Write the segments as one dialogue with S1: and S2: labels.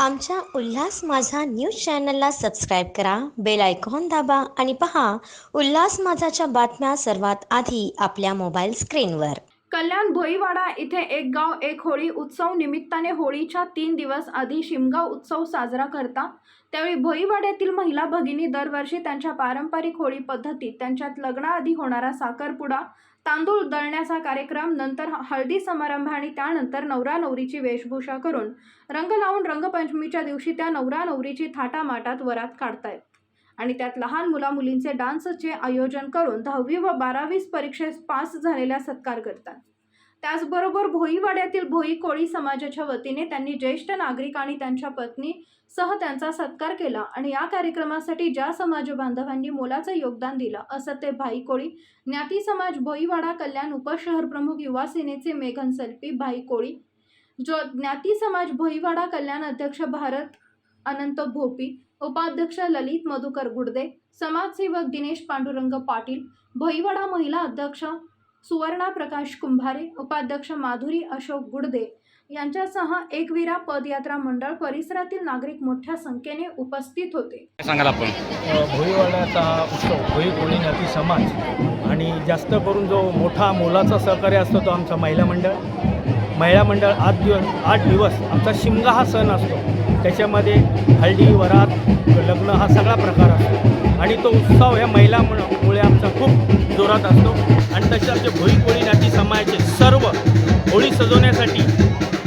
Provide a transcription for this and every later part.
S1: आमच्या उल्हास माझा न्यूज चॅनलला सबस्क्राईब करा बेल आयकॉन दाबा आणि पहा उल्हास माझाच्या बातम्या सर्वात आधी आपल्या मोबाईल स्क्रीनवर.
S2: कल्याण भोईवाडा इथे एक गाव एक होळी उत्सव निमित्ताने होळीच्या तीन दिवस आधी शिमगाव उत्सव साजरा करता त्यावेळी भोईवाड्यातील महिला भगिनी दरवर्षी त्यांच्या पारंपरिक होळी पद्धतीत त्यांच्यात लग्नाआधी होणारा साखरपुडा तांदूळ दळण्याचा कार्यक्रम नंतर हळदी समारंभ आणि त्यानंतर नवरा नवरीची वेशभूषा करून रंग लावून रंगपंचमीच्या दिवशी त्या नवरा नवरीची थाटामाटात वरात काढतायत. आणि त्यात लहान मुला मुलींचे डान्सचे आयोजन करून दहावी व बारावीस परीक्षेस पास झालेल्या सत्कार करतात. त्याचबरोबर भोईवाड्यातील भोई कोळी समाजाच्या वतीने त्यांनी ज्येष्ठ नागरिक आणि त्यांच्या पत्नी सह त्यांचा सत्कार केला आणि या कार्यक्रमासाठी ज्या समाज बांधवांनी मोलाचं योगदान दिलं असं ते भाई कोळी ज्ञाती समाज भोईवाडा कल्याण उपशहर प्रमुख युवा सेनेचे मेघन सल्पी भाई कोळी जो ज्ञाती समाज भोईवाडा कल्याण अध्यक्ष भारत अनंत भोपी उपाध्यक्ष ललित मधुकर गुडदे समाजसेवक दिनेश पांडुरंग पाटील भोईवाडा महिला अध्यक्ष सुवर्णा प्रकाश कुंभारे उपाध्यक्ष माधुरी अशोक गुडदे यांच्यासह एकविरा पदयात्रा मंडळ परिसरातील नागरिक मोठ्या संख्येने उपस्थित होते.
S3: सांगाल आपण?
S4: भोईवाड्याचा उत्सव भोई कोळी समाज आणि जास्त करून जो मोठा मोलाचा सहकार्य असतो तो आमचा महिला मंडळ. महिला मंडळ आठ दिवस आठ दिवस आमचा शिमगा हा सण असतो. त्याच्यामध्ये हळदी वरात लग्न हा सगळा प्रकार असतो. आणि तो उत्सव ह्या महिला मुळ- मुळे खूप जोरात असतो. आणि तसे आमचे भोई कोळी ज्ञाती समाजाचे सर्व होळी सजवण्यासाठी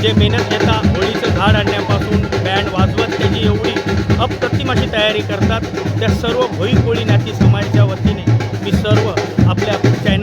S4: जे मेहनत घेतात होळीचं झाड आणण्यापासून बँड वाजवत त्याची एवढी अप्रतिम अशी तयारी करतात त्या सर्व भोई कोळी ज्ञाती समाजाच्या वतीने मी सर्व आपल्या चॅनल